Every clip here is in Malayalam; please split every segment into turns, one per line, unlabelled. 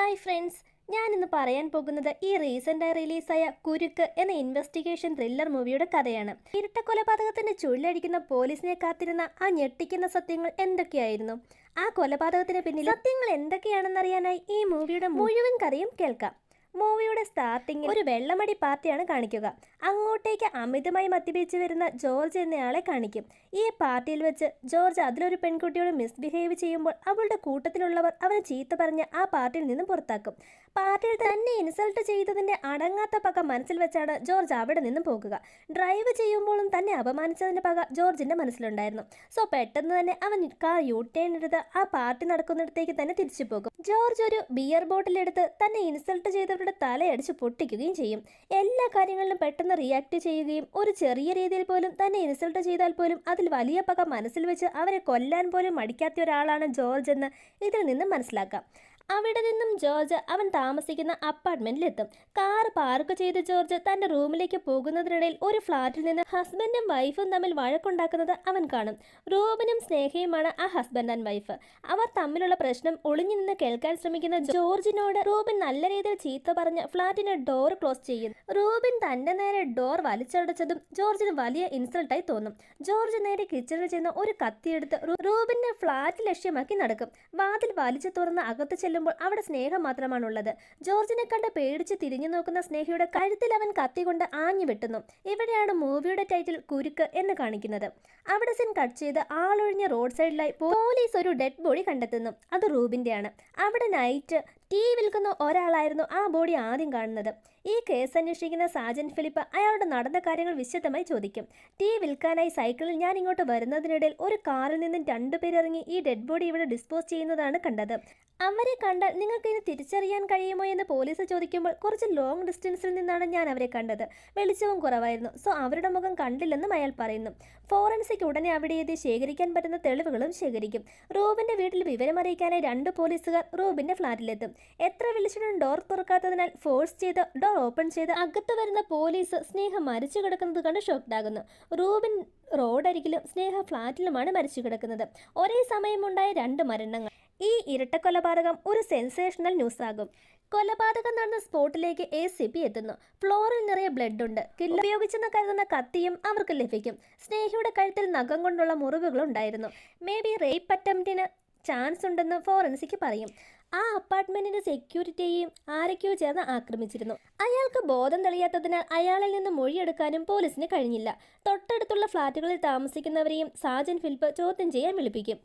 ഹായ് ഫ്രണ്ട്സ് ഞാൻ ഇന്ന് പറയാൻ പോകുന്നത് ഈ റീസെന്റായി റിലീസായ കുരുക്ക് എന്ന ഇൻവെസ്റ്റിഗേഷൻ ത്രില്ലർ മൂവിയുടെ കഥയാണ്. ഇരട്ട കൊലപാതകത്തിന്റെ ചുഴലടിക്കുന്ന പോലീസിനെ കാത്തിരുന്ന ആ ഞെട്ടിക്കുന്ന സത്യങ്ങൾ എന്തൊക്കെയായിരുന്നു? ആ കൊലപാതകത്തിന് പിന്നിൽ സത്യങ്ങൾ എന്തൊക്കെയാണെന്നറിയാനായി ഈ മൂവിയുടെ മുഴുവൻ കഥയും കേൾക്കാം. മൂവിയുടെ സ്റ്റാർട്ടിങ്ങിൽ ഒരു വെള്ളമടി പാർട്ടിയാണ് കാണിക്കുക. അങ്ങോട്ടേക്ക് അമിതമായി മദ്യപിച്ച് വരുന്ന ജോർജ് എന്നയാളെ കാണിക്കും. ഈ പാർട്ടിയിൽ വെച്ച് ജോർജ് അതിലൊരു പെൺകുട്ടിയോട് മിസ്ബിഹേവ് ചെയ്യുമ്പോൾ അവളുടെ കൂട്ടത്തിലുള്ളവർ അവനെ ചീത്ത പറഞ്ഞ് ആ പാർട്ടിയിൽ നിന്നും പുറത്താക്കും. പാർട്ടിയിൽ തന്നെ ഇൻസൾട്ട് ചെയ്തതിന്റെ അടങ്ങാത്ത പക മനസ്സിൽ വെച്ചാണ് ജോർജ് അവിടെ നിന്നും പോകുക. ഡ്രൈവ് ചെയ്യുമ്പോഴും തന്നെ അപമാനിച്ചതിന്റെ പക ജോർജിന്റെ മനസ്സിലുണ്ടായിരുന്നു. സോ പെട്ടെന്ന് തന്നെ അവൻ കാർ യൂ ടേൺ എടുത്ത് ആ പാർട്ടി നടക്കുന്നിടത്തേക്ക് തന്നെ തിരിച്ചു പോകും. ജോർജ് ഒരു ബിയർ ബോട്ടിൽ എടുത്ത് തന്നെ ഇൻസൾട്ട് ചെയ്തവരുടെ തലയടിച്ച് പൊട്ടിക്കുകയും ചെയ്യും. എല്ലാ കാര്യങ്ങളിലും പെട്ടെന്ന് റിയാക്ട് ചെയ്യുകയും ഒരു ചെറിയ രീതിയിൽ പോലും തന്നെ ഇൻസൾട്ട് ചെയ്താൽ പോലും അതിൽ വലിയ പക മനസ്സിൽ വെച്ച് അവരെ കൊല്ലാൻ പോലും മടിക്കാത്ത ഒരാളാണ് ജോർജ് എന്ന് ഇതിൽ നിന്ന് മനസ്സിലാക്കാം. അവിടെ നിന്നും ജോർജ് അവൻ താമസിക്കുന്ന അപ്പാർട്ട്മെന്റിലെത്തും. കാർ പാർക്ക് ചെയ്ത് ജോർജ് തന്റെ റൂമിലേക്ക് പോകുന്നതിനിടയിൽ ഒരു ഫ്ലാറ്റിൽ നിന്ന് ഹസ്ബൻഡും വൈഫും തമ്മിൽ വഴക്കുണ്ടാക്കുന്നത് അവൻ കാണും. റൂബിനും സ്നേഹയുമാണ് ആ ഹസ്ബൻഡ് ആൻഡ് വൈഫ്. അവർ തമ്മിലുള്ള പ്രശ്നം ഒളിഞ്ഞു നിന്ന് കേൾക്കാൻ ശ്രമിക്കുന്ന ജോർജിനോട് റൂബിൻ നല്ല രീതിയിൽ ചീത്ത പറഞ്ഞ് ഫ്ലാറ്റിന്റെ ഡോർ ക്ലോസ് ചെയ്യുന്നു. റൂബിൻ തന്റെ നേരെ ഡോർ വലിച്ചടച്ചതും ജോർജിന് വലിയ ഇൻസൾട്ടായി തോന്നും. ജോർജ് നേരെ കിച്ചണിൽ ചെന്ന് ഒരു കത്തിയെടുത്ത് റൂബിന്റെ ഫ്ലാറ്റ് ലക്ഷ്യമാക്കി നടക്കും. വാതിൽ വലിച്ചു തുറന്ന് അകത്ത് ചെല്ലുമ്പോൾ അവിടെ സ്നേഹം മാത്രമാണുള്ളത്. ജോർജിനെ കണ്ട് പേടിച്ച് തിരിഞ്ഞു നോക്കുന്ന സ്നേഹയുടെ കഴുത്തിൽ അവൻ കത്തി കൊണ്ട് ആഞ്ഞു വെട്ടുന്നു. ഇവിടെയാണ് മൂവിയുടെ ടൈറ്റിൽ കുരുക്ക് എന്ന് കാണിക്കുന്നത്. അവിടെ സിൻ കട്ട് ചെയ്ത് ആളൊഴിഞ്ഞ റോഡ് സൈഡിലായി പോലീസ് ഒരു ഡെഡ് ബോഡി കണ്ടെത്തുന്നു. അത് റൂബിന്റെയാണ് അവിടെ നൈറ്റ് ടീ വിൽക്കുന്ന ഒരാളായിരുന്നു ആ ബോഡി ആദ്യം കാണുന്നത്. ഈ കേസ് അന്വേഷിക്കുന്ന സാജൻ ഫിലിപ്പ് അയാളുടെ നടന്ന കാര്യങ്ങൾ വിശദമായി ചോദിക്കും. ടീ വിൽക്കാനായി സൈക്കിളിൽ ഞാൻ ഇങ്ങോട്ട് വരുന്നതിനിടയിൽ ഒരു കാറിൽ നിന്നും രണ്ടുപേരിറങ്ങി ഈ ഡെഡ് ബോഡി ഇവിടെ ഡിസ്പോസ് ചെയ്യുന്നതാണ് കണ്ടത്. അവരെ കണ്ടാൽ നിങ്ങൾക്ക് ഇനി തിരിച്ചറിയാൻ കഴിയുമോ എന്ന് പോലീസ് ചോദിക്കുമ്പോൾ കുറച്ച് ലോങ് ഡിസ്റ്റൻസിൽ നിന്നാണ് ഞാൻ അവരെ കണ്ടത്. വെളിച്ചവും കുറവായിരുന്നു. സോ അവരുടെ മുഖം കണ്ടില്ലെന്നും അയാൾ പറയുന്നു. ഫോറൻസിക് ഉടനെ അവിടെ എത്തി ശേഖരിക്കാൻ പറ്റുന്ന തെളിവുകളും ശേഖരിക്കും. റൂബിന്റെ വീട്ടിൽ വിവരമറിയിക്കാനായി രണ്ട് പോലീസുകാർ റൂബിന്റെ ഫ്ലാറ്റിലെത്തും. എത്ര വിളിച്ചിട്ടും ഡോർ തുറക്കാത്തതിനാൽ ഫോഴ്സ് ചെയ്ത് ഡോർ ഓപ്പൺ ചെയ്ത് അകത്ത് വരുന്ന പോലീസ് സ്നേഹ മരിച്ചു കിടക്കുന്നത് കണ്ട് ഷോക്ഡാകുന്നു റൂബിൻ റോഡരികിലും സ്നേഹ ഫ്ലാറ്റിലുമാണ് മരിച്ചു കിടക്കുന്നത്. ഒരേ സമയമുണ്ടായ രണ്ട് മരണങ്ങൾ. ഈ ഇരട്ട കൊലപാതകം ഒരു സെൻസേഷണൽ ന്യൂസ് ആകും. കൊലപാതകം നടന്ന സ്പോട്ടിലേക്ക് എ സി പി എത്തുന്നു. ഫ്ലോറിൽ നിറയെ ബ്ലഡ് ഉണ്ട്. കില്ല ഉപയോഗിച്ചെന്ന് കരുതുന്ന കത്തിയും അവർക്ക് ലഭിക്കും. സ്നേഹിയുടെ കഴുത്തിൽ നഖം കൊണ്ടുള്ള മുറിവുകളും ഉണ്ടായിരുന്നു മേ ബി റേപ്പ് അറ്റംപ്റ്റിന് ചാൻസ് ഉണ്ടെന്ന് ഫോറൻസിക് പറയും. ആ അപ്പാർട്ട്മെന്റിന്റെ സെക്യൂരിറ്റിയെയും ആരൊക്കെയോ ചേർന്ന് ആക്രമിച്ചിരുന്നു. അയാൾക്ക് ബോധം തെളിയാത്തതിനാൽ അയാളിൽ നിന്ന് മൊഴിയെടുക്കാനും പോലീസിന് കഴിഞ്ഞില്ല. തൊട്ടടുത്തുള്ള ഫ്ളാറ്റുകളിൽ താമസിക്കുന്നവരെയും സാജൻ ഫിലിപ്പ് ചോദ്യം ചെയ്യാൻ വിളിപ്പിക്കും.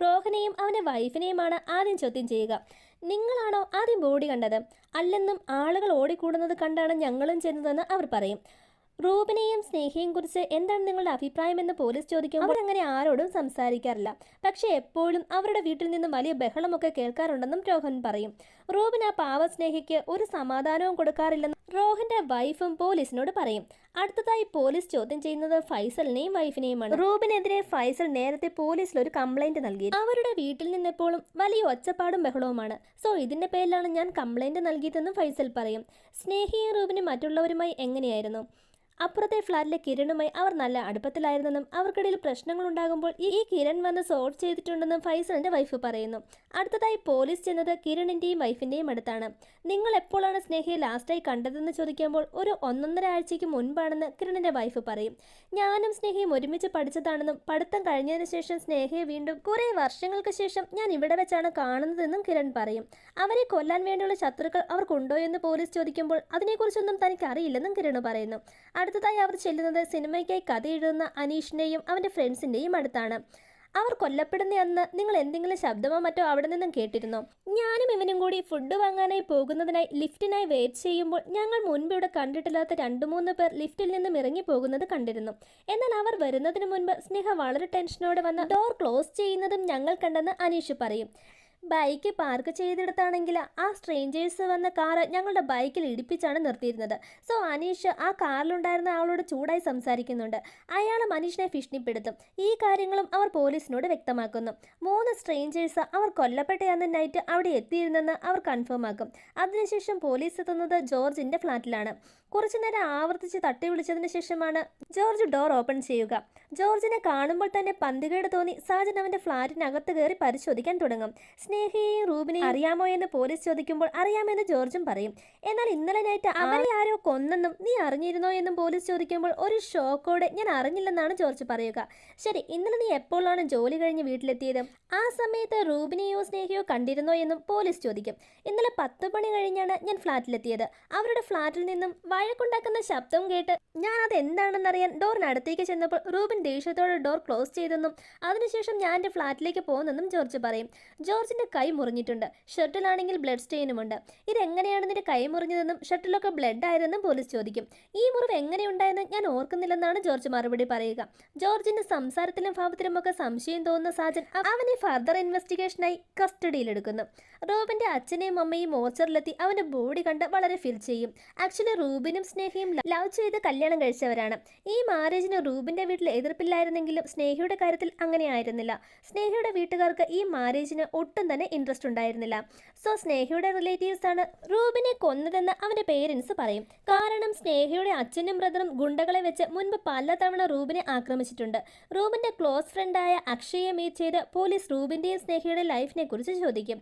റോഹനെയും അവന്റെ വൈഫിനെയുമാണ് ആദ്യം ചോദ്യം ചെയ്യുക. നിങ്ങളാണോ ആദ്യം ബോഡി കണ്ടത്? അല്ലെന്നും ആളുകൾ ഓടിക്കൂടുന്നത് കണ്ടാണ് ഞങ്ങളും ചെന്നതെന്ന് അവർ പറയും. റൂബിനെയും സ്നേഹയും കുറിച്ച് എന്താണ് നിങ്ങളുടെ അഭിപ്രായം എന്ന് പോലീസ് ചോദിക്കുമ്പോൾ അങ്ങനെ ആരോടും സംസാരിക്കാറില്ല. പക്ഷെ എപ്പോഴും അവരുടെ വീട്ടിൽ നിന്നും വലിയ ബഹളമൊക്കെ കേൾക്കാറുണ്ടെന്നും രോഹൻ പറയും. റൂബിൻ ആ പാവ സ്നേഹയ്ക്ക് ഒരു സമാധാനവും കൊടുക്കാറില്ലെന്ന് റോഹന്റെ വൈഫും പോലീസിനോട് പറയും. അടുത്തതായി പോലീസ് ചോദ്യം ചെയ്യുന്നത് ഫൈസലിനെയും വൈഫിനെയുമാണ്. റൂബിനെതിരെ ഫൈസൽ നേരത്തെ പോലീസിൽ ഒരു കംപ്ലൈന്റ് നൽകി. അവരുടെ വീട്ടിൽ നിന്നെപ്പോഴും വലിയ ഒച്ചപ്പാടും ബഹളവുമാണ്. സോ ഇതിന്റെ പേരിലാണ് ഞാൻ കംപ്ലൈന്റ് നൽകിയതെന്നും ഫൈസൽ പറയും. സ്നേഹിയും റൂബിനും മറ്റുള്ളവരുമായി എങ്ങനെയായിരുന്നു? അപ്പുറത്തെ ഫ്ലാറ്റിലെ കിരണുമായി അവർ നല്ല അടുപ്പത്തിലായിരുന്നെന്നും അവർക്കിടയിൽ പ്രശ്നങ്ങൾ ഉണ്ടാകുമ്പോൾ ഈ കിരൺ വന്ന് സോൾവ് ചെയ്തിട്ടുണ്ടെന്നും ഫൈസലിന്റെ വൈഫ് പറയുന്നു. അടുത്തതായി പോലീസ് ചെന്നത് കിരണിന്റെയും വൈഫിന്റെയും അടുത്താണ്. നിങ്ങൾ എപ്പോഴാണ് സ്നേഹയെ ലാസ്റ്റായി കണ്ടതെന്ന് ചോദിക്കുമ്പോൾ ഒരു ഒന്നൊന്നര ആഴ്ചയ്ക്ക് മുൻപാണെന്ന് കിരണിന്റെ വൈഫ് പറയും. ഞാനും സ്നേഹയും ഒരുമിച്ച് പഠിച്ചതാണെന്നും പഠിത്തം കഴിഞ്ഞതിന് ശേഷം സ്നേഹയെ വീണ്ടും കുറേ വർഷങ്ങൾക്ക് ശേഷം ഞാൻ ഇവിടെ വെച്ചാണ് കാണുന്നതെന്നും കിരൺ പറയും. അവരെ കൊല്ലാൻ വേണ്ടിയുള്ള ശത്രുക്കൾ അവർക്കുണ്ടോ എന്ന് പോലീസ് ചോദിക്കുമ്പോൾ അതിനെക്കുറിച്ചൊന്നും തനിക്ക് അറിയില്ലെന്നും കിരൺ പറയുന്നു. അടുത്തതായി അവർ ചെല്ലുന്നത് സിനിമയ്ക്കായി കഥ എഴുതുന്ന അനീഷിന്റെയും അവന്റെ ഫ്രണ്ട്സിന്റെയും അടുത്താണ്. അവർ കൊല്ലപ്പെടുന്ന അന്ന് നിങ്ങൾ എന്തെങ്കിലും ശബ്ദമോ മറ്റോ അവിടെ നിന്നും കേട്ടിരുന്നോ? ഞാനും ഇവനും കൂടി ഫുഡ് വാങ്ങാനായി പോകുന്നതിനായി ലിഫ്റ്റിനായി വെയിറ്റ് ചെയ്യുമ്പോൾ ഞങ്ങൾ മുൻപ് ഇവിടെ കണ്ടിട്ടില്ലാത്ത രണ്ട് മൂന്ന് പേർ ലിഫ്റ്റിൽ നിന്നും ഇറങ്ങി പോകുന്നത് കണ്ടിരുന്നു. എന്നാൽ അവർ വരുന്നതിന് മുൻപ് സ്നേഹ വളരെ ടെൻഷനോടെ വന്ന് ഡോർ ക്ലോസ് ചെയ്യുന്നതും ഞങ്ങൾ കണ്ടെന്ന് അനീഷ് പറയും. ബൈക്ക് പാർക്ക് ചെയ്തെടുത്താണെങ്കിൽ ആ സ്ട്രേഞ്ചേഴ്സ് വന്ന കാർ ഞങ്ങളുടെ ബൈക്കിൽ ഇടിപ്പിച്ചാണ് നിർത്തിയിരുന്നത്. സോ അനീഷ് ആ കാറിലുണ്ടായിരുന്ന ആളോട് ചൂടായി സംസാരിക്കുന്നുണ്ട്. അയാൾ മനീഷിനെ ഭീഷണിപ്പെടുത്തും. ഈ കാര്യങ്ങളും അവർ പോലീസിനോട് വ്യക്തമാക്കുന്നു. മൂന്ന് സ്ട്രേഞ്ചേഴ്സ് അവർ കൊല്ലപ്പെട്ട അന്ന് നൈറ്റ് അവിടെ എത്തിയിരുന്നെന്ന് അവർ കൺഫേം ആക്കും. അതിനുശേഷം പോലീസ് എത്തുന്നത് ജോർജിന്റെ ഫ്ലാറ്റിലാണ്. കുറച്ചു നേരം ആവർത്തിച്ച് തട്ടി വിളിച്ചതിന് ശേഷമാണ് ജോർജ് ഡോർ ഓപ്പൺ ചെയ്യുക. ജോർജിനെ കാണുമ്പോൾ തന്നെ പന്തികേട് തോന്നി സാജൻ അവന്റെ ഫ്ലാറ്റിനകത്ത് കയറി പരിശോധിക്കാൻ തുടങ്ങും. സ്നേഹയെയും റൂബിനെ അറിയാമോ എന്ന് പോലീസ് ചോദിക്കുമ്പോൾ അറിയാമെന്ന് ജോർജും പറയും. എന്നാൽ ഇന്നലെ നൈറ്റ് അവരെ ആരോ കൊന്നെന്നും നീ അറിഞ്ഞിരുന്നോ എന്നും പോലീസ് ചോദിക്കുമ്പോൾ ഒരു ഷോക്കോടെ ഞാൻ അറിഞ്ഞില്ലെന്നാണ് ജോർജ് പറയുക. ശരി ഇന്നലെ നീ എപ്പോഴാണ് ജോലി കഴിഞ്ഞ് വീട്ടിലെത്തിയത്? ആ സമയത്ത് റൂബിനെയോ സ്നേഹയോ കണ്ടിരുന്നോ എന്നും പോലീസ് ചോദിക്കും. ഇന്നലെ പത്ത് മണി കഴിഞ്ഞാണ് ഞാൻ ഫ്ലാറ്റിലെത്തിയത്. അവരുടെ ഫ്ലാറ്റിൽ നിന്നും വഴക്കുണ്ടാക്കുന്ന ശബ്ദം കേട്ട് ഞാൻ അത് എന്താണെന്നറിയാൻ ഡോറിനടുത്തേക്ക് ചെന്നപ്പോൾ റൂബിൻ ദേഷ്യത്തോടെ ഡോർ ക്ലോസ് ചെയ്തെന്നും അതിനുശേഷം ഞാൻ എന്റെ ഫ്ലാറ്റിലേക്ക് പോകുന്നെന്നും ജോർജ് പറയും. ജോർജിന്റെ കൈ മുറിഞ്ഞിട്ടുണ്ട്. ഷർട്ടിലാണെങ്കിൽ ബ്ലഡ് സ്റ്റെയിനുമുണ്ട്. ഇതെങ്ങനെയാണ് നിന്റെ കൈ മുറിഞ്ഞതെന്നും ഷർട്ടിലൊക്കെ ബ്ലഡ് ആയിരുന്നെന്നും പോലീസ് ചോദിക്കും. ഈ മുറിവ് എങ്ങനെയുണ്ടായെന്ന് ഞാൻ ഓർക്കുന്നില്ലെന്നാണ് ജോർജ് മറുപടി പറയുക. ജോർജിന്റെ സംസാരത്തിലും ഭാവത്തിലും ഒക്കെ സംശയം തോന്നുന്ന സാജൻ അവനെ ഫർദർ ഇൻവെസ്റ്റിഗേഷനായി കസ്റ്റഡിയിലെടുക്കുന്നു റൂബിന്റെ അച്ഛനെയും അമ്മയും മോർച്ചറിലെത്തി അവന്റെ ബോഡി കണ്ട് വളരെ ഫീൽ ചെയ്യും. ആക്ച്വലി റൂബിനും സ്നേഹയും ലവ് ചെയ്ത് കല്യാണം കഴിച്ചവരാണ്. ഈ മാരേജിന് റൂബിന്റെ വീട്ടിൽ എതിർപ്പില്ലായിരുന്നെങ്കിലും സ്നേഹയുടെ കാര്യത്തിൽ അങ്ങനെ ആയിരുന്നില്ല. സ്നേഹയുടെ വീട്ടുകാർക്ക് ഈ മാരേജിന് ഒട്ടും തന്നെ ഇൻട്രസ്റ്റ് ഉണ്ടായിരുന്നില്ല. സോ സ്നേഹയുടെ റിലേറ്റീവ്സ് ആണ് റൂബിനെ കൊന്നതെന്ന് അവന്റെ പേരൻസ് പറയും. കാരണം സ്നേഹയുടെ അച്ഛനും ബ്രദറും ഗുണ്ടകളെ വെച്ച് മുൻപ് പലതവണ റൂബിനെ ആക്രമിച്ചിട്ടുണ്ട്. റൂബിന്റെ ക്ലോസ് ഫ്രണ്ടായ അക്ഷയെ മീറ്റ് ചെയ്ത് പോലീസ് റൂബിന്റെയും സ്നേഹയുടെ ലൈഫിനെ കുറിച്ച് ചോദിക്കും.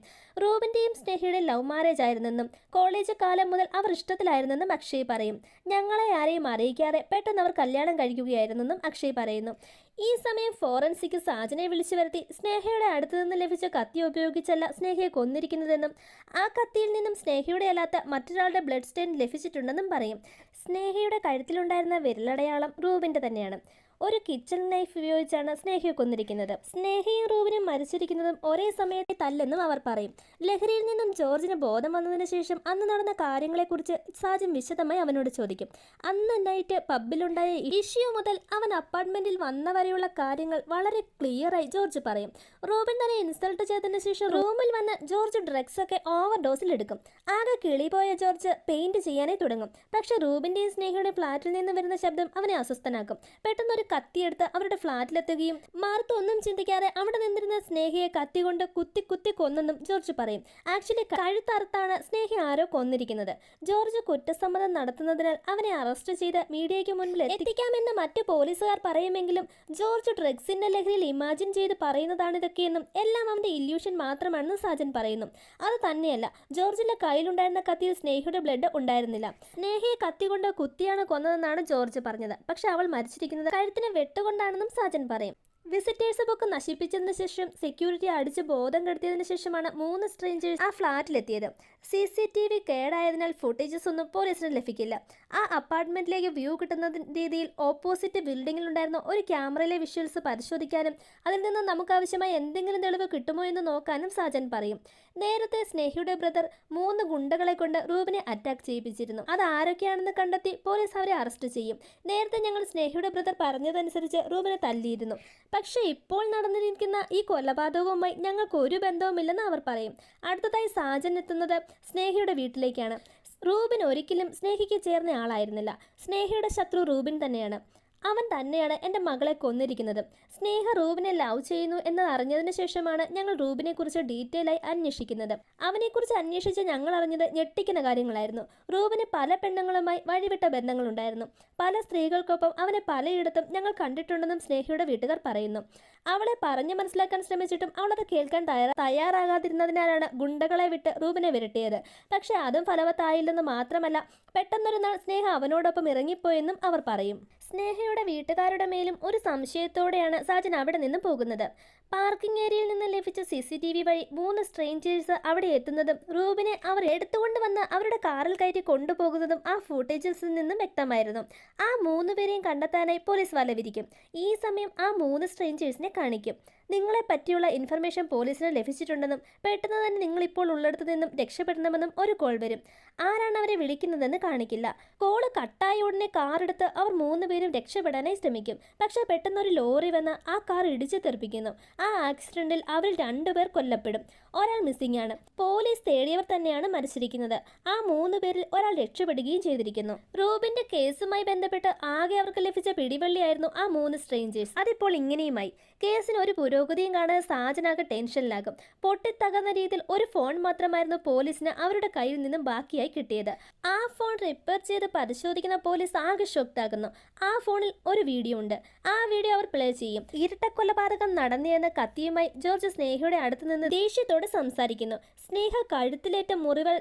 റൂബിന്റെയും സ്നേഹയുടെ ലവ് മാരേജ് ആയിരുന്നെന്നും കോളേജ് കാലം മുതൽ അവർ ഇഷ്ടത്തിലായിരുന്നെന്നും അക്ഷയ് പറയും. ഞങ്ങളെ ആരെയും അറിയിക്കാതെ പെട്ടെന്ന് അവർ കല്യാണം കഴിക്കുകയായിരുന്നെന്നും അക്ഷയ് പറയുന്നു. ഈ സമയം ഫോറൻസിക് സാജനെ വിളിച്ചു വരുത്തി സ്നേഹയുടെ അടുത്തു നിന്ന് ലഭിച്ച കത്തി ഉപയോഗിച്ചല്ല സ്നേഹയെ കൊന്നിരിക്കുന്നതെന്നും ആ കത്തിയിൽ നിന്നും സ്നേഹയുടെ അല്ലാത്ത മറ്റൊരാളുടെ ബ്ലഡ് സ്റ്റെയിൻ ലഭിച്ചിട്ടുണ്ടെന്നും പറയും. സ്നേഹയുടെ കഴുത്തിലുണ്ടായിരുന്ന വിരലടയാളം റൂബിന്റെ തന്നെയാണ്. ഒരു കിച്ചൺ നൈഫ് ഉപയോഗിച്ചാണ് സ്നേഹയെ കൊന്നിരിക്കുന്നത്. സ്നേഹയും റൂബിനും മരിച്ചിരിക്കുന്നതും ഒരേ സമയത്തെ തല്ലെന്നും അവർ പറയും. ലഹരിയിൽ നിന്നും ജോർജിന് ബോധം വന്നതിന് ശേഷം അന്ന് നടന്ന കാര്യങ്ങളെക്കുറിച്ച് സാജൻ വിശദമായി അവനോട് ചോദിക്കും. അന്ന് നൈറ്റ് പബ്ബിലുണ്ടായ ഇഷ്യൂ മുതൽ അവൻ അപ്പാർട്ട്മെന്റിൽ വന്ന വരെയുള്ള കാര്യങ്ങൾ വളരെ ക്ലിയറായി ജോർജ് പറയും. റോബിൻ തന്നെ ഇൻസൾട്ട് ചെയ്തതിന് ശേഷം റൂമിൽ വന്ന് ജോർജ് ഡ്രഗ്സ് ഒക്കെ ഓവർ ഡോസിൽ എടുക്കും. ആകെ കിളിപോയ ജോർജ് പെയിന്റ് ചെയ്യാനേ തുടങ്ങും. പക്ഷെ റൂബിന്റെയും സ്നേഹയുടെ ഫ്ളാറ്റിൽ നിന്ന് വരുന്ന ശബ്ദം അവനെ അസ്വസ്ഥനാക്കും. പെട്ടെന്നൊരു കത്തിയെടുത്ത് അവരുടെ ഫ്ലാറ്റിലെത്തുകയും മാർത്ത ഒന്നും ചിന്തിക്കാതെ അവിടെ നിന്നിരുന്ന സ്നേഹയെ കത്തി കൊണ്ട് കുത്തി കുത്തി കൊന്നെന്നും ജോർജ് പറയും. ആക്ച്വലി കഴുത്തറുത്താണ് സ്നേഹ ആരോ കൊന്നിരിക്കുന്നത്. ജോർജ് കുറ്റസമ്മതം നടത്തുന്നതിനാൽ അവനെ അറസ്റ്റ് ചെയ്ത് മീഡിയയ്ക്ക് മുൻപിൽ എത്തിക്കാമെന്ന് മറ്റു പോലീസുകാർ പറയുമെങ്കിലും ജോർജ് ഡ്രഗ്സിന്റെ ലഹരിയിൽ ഇമാജിൻ ചെയ്ത് പറയുന്നതാണ് ഇതൊക്കെയെന്നും എല്ലാം അവന്റെ ഇല്യൂഷൻ മാത്രമാണെന്ന് സാജൻ പറയുന്നു. അത് തന്നെയല്ല ജോർജിന്റെ കയ്യിലുണ്ടായിരുന്ന കത്തിയിൽ സ്നേഹയുടെ ബ്ലഡ് ഉണ്ടായിരുന്നില്ല. സ്നേഹയെ കത്തി കൊണ്ട് കുത്തിയാണ് കൊന്നതെന്നാണ് ജോർജ് പറഞ്ഞത്. പക്ഷെ അവൾ മരിച്ചിരിക്കുന്നത് കഴുത്തിന് വെട്ടുകൊണ്ടാണെന്നും സാജൻ പറയും. വിസിറ്റേഴ്സ് ബുക്ക് നശിപ്പിച്ചതിന് ശേഷം സെക്യൂരിറ്റി അടിച്ച് ബോധം കെടുത്തിയതിനു ശേഷമാണ് മൂന്ന് സ്ട്രേഞ്ചേഴ്സ് ആ ഫ്ളാറ്റിലെത്തിയത്. സി സി ടി വി കേടായതിനാൽ ഫുട്ടേജസ് ഒന്നും പോലീസിന് ലഭിക്കില്ല. ആ അപ്പാർട്ട്മെന്റിലേക്ക് വ്യൂ കിട്ടുന്ന രീതിയിൽ ഓപ്പോസിറ്റ് ബിൽഡിങ്ങിലുണ്ടായിരുന്ന ഒരു ക്യാമറയിലെ വിഷ്വൽസ് പരിശോധിക്കാനും അതിൽ നിന്ന് നമുക്ക് ആവശ്യമായ എന്തെങ്കിലും തെളിവ് കിട്ടുമോ എന്ന് നോക്കാനും സാജൻ പറയും. നേരത്തെ സ്നേഹിയുടെ ബ്രദർ മൂന്ന് ഗുണ്ടകളെ കൊണ്ട് റൂബിനെ അറ്റാക്ക് ചെയ്യിപ്പിച്ചിരുന്നു. അത് ആരൊക്കെയാണെന്ന് കണ്ടെത്തി പോലീസ് അവരെ അറസ്റ്റ് ചെയ്യും. നേരത്തെ ഞങ്ങൾ സ്നേഹിയുടെ ബ്രദർ പറഞ്ഞതനുസരിച്ച് റൂബിനെ തല്ലിയിരുന്നു. പക്ഷേ ഇപ്പോൾ നടന്നിരിക്കുന്ന ഈ കൊലപാതകവുമായി ഞങ്ങൾക്ക് ഒരു ബന്ധവുമില്ലെന്ന് അവർ പറയും. അടുത്തതായി സാജൻ എത്തുന്നത് സ്നേഹിയുടെ വീട്ടിലേക്കാണ്. റൂബിൻ ഒരിക്കലും സ്നേഹിക്ക് ചേർന്ന ആളായിരുന്നില്ല. സ്നേഹിയുടെ ശത്രു റൂബിൻ തന്നെയാണ്. അവൻ തന്നെയാണ് എന്റെ മകളെ കൊന്നിരിക്കുന്നത്. സ്നേഹ റൂബിനെ ലവ് ചെയ്യുന്നു എന്ന് അറിഞ്ഞതിന് ശേഷമാണ് ഞങ്ങൾ റൂബിനെ കുറിച്ച് ഡീറ്റെയിൽ ആയി അന്വേഷിക്കുന്നത്. അവനെക്കുറിച്ച് അന്വേഷിച്ച് ഞങ്ങൾ അറിഞ്ഞത് ഞെട്ടിക്കുന്ന കാര്യങ്ങളായിരുന്നു. റൂബിന് പല പെണ്ണുങ്ങളുമായി വഴിവിട്ട ബന്ധങ്ങളുണ്ടായിരുന്നു. പല സ്ത്രീകൾക്കൊപ്പം അവനെ പലയിടത്തും ഞങ്ങൾ കണ്ടിട്ടുണ്ടെന്നും സ്നേഹയുടെ വീട്ടുകാർ പറയുന്നു. അവളെ പറഞ്ഞു മനസ്സിലാക്കാൻ ശ്രമിച്ചിട്ടും അവളത് കേൾക്കാൻ തയ്യാറ തയ്യാറാകാതിരുന്നതിനാലാണ് ഗുണ്ടകളെ വിട്ട് റൂബിനെ വിരട്ടിയത്. പക്ഷേ അതും ഫലവത്തായില്ലെന്ന് മാത്രമല്ല പെട്ടെന്നൊരു നാൾ സ്നേഹ അവനോടൊപ്പം ഇറങ്ങിപ്പോയെന്നും അവർ പറയും. സ്നേഹയുടെ വീട്ടുകാരുടെ മേലും ഒരു സംശയത്തോടെയാണ് സാജൻ അവിടെ നിന്ന് പോകുന്നത്. പാർക്കിംഗ് ഏരിയയിൽ നിന്ന് ലഭിച്ച സി സി ടി വി വഴി മൂന്ന് സ്ട്രേഞ്ചേഴ്സ് അവിടെ എത്തുന്നതും റൂബിനെ അവർ എടുത്തുകൊണ്ട് വന്ന് അവരുടെ കാറിൽ കയറ്റി കൊണ്ടുപോകുന്നതും ആ ഫുട്ടേജസിൽ നിന്നും വ്യക്തമായിരുന്നു. ആ മൂന്ന് പേരെയും കണ്ടെത്താനായി പോലീസ് വലവിരിക്കും. ഈ സമയം ആ മൂന്ന് സ്ട്രേഞ്ചേഴ്സിനെ കാണിക്കും. നിങ്ങളെ പറ്റിയുള്ള ഇൻഫർമേഷൻ പോലീസിന് ലഭിച്ചിട്ടുണ്ടെന്നും പെട്ടെന്ന് തന്നെ നിങ്ങൾ ഇപ്പോൾ ഉള്ളിടത്തു നിന്നും രക്ഷപ്പെടണമെന്നും ഒരു കോൾ വരും. ആരാണ് അവരെ വിളിക്കുന്നതെന്ന് കാണിക്കില്ല. കോൾ കട്ടായ ഉടനെ കാറെടുത്ത് അവർ മൂന്ന് പേരും രക്ഷപ്പെടാനായി ശ്രമിക്കും. പക്ഷേ പെട്ടെന്ന് ഒരു ലോറി വന്ന് ആ കാർ ഇടിച്ചു തെറിപ്പിക്കുന്നു. ആ ആക്സിഡന്റിൽ അവരിൽ രണ്ടുപേർ കൊല്ലപ്പെടും. ഒരാൾ മിസ്സിംഗ് ആണ്. പോലീസ് തേടിയവർ തന്നെയാണ് മരിച്ചിരിക്കുന്നത്. ആ മൂന്ന് പേരിൽ ഒരാൾ രക്ഷപ്പെടുകയും ചെയ്തിരിക്കുന്നു. റൂബിന്റെ കേസുമായി ബന്ധപ്പെട്ട് ആകെ അവർക്ക് ലഭിച്ച പിടിവള്ളിയായിരുന്നു ആ മൂന്ന് സ്ട്രേഞ്ചേഴ്സ് അതിപ്പോൾ ഇങ്ങനെയുമായി. കേസിന് ഒരു പുരോഗതിയും കാണാൻ സാജനാകെ ടെൻഷനിലാകും. പൊട്ടിത്തകർന്ന രീതിയിൽ ഒരു ഫോൺ മാത്രമായിരുന്നു പോലീസിന് അവരുടെ കയ്യിൽ നിന്നും ബാക്കിയായി കിട്ടിയത്. ആ ഫോൺ റിപ്പയർ ചെയ്ത് പരിശോധിക്കുന്ന പോലീസ് ആകെ ഷോക്താകുന്നു ആ ഫോണിൽ ഒരു വീഡിയോ ഉണ്ട്. ആ വീഡിയോ അവർ പ്ലേ ചെയ്യും. ഇരട്ടക്കൊലപാതകം നടന്നെന്ന കത്തിയുമായി ജോർജ് സ്നേഹയുടെ അടുത്ത് നിന്ന് ദേഷ്യത്തോടെ സംസാരിക്കുന്നു. സ്നേഹ കഴുത്തിലേറ്റ മുറികൾ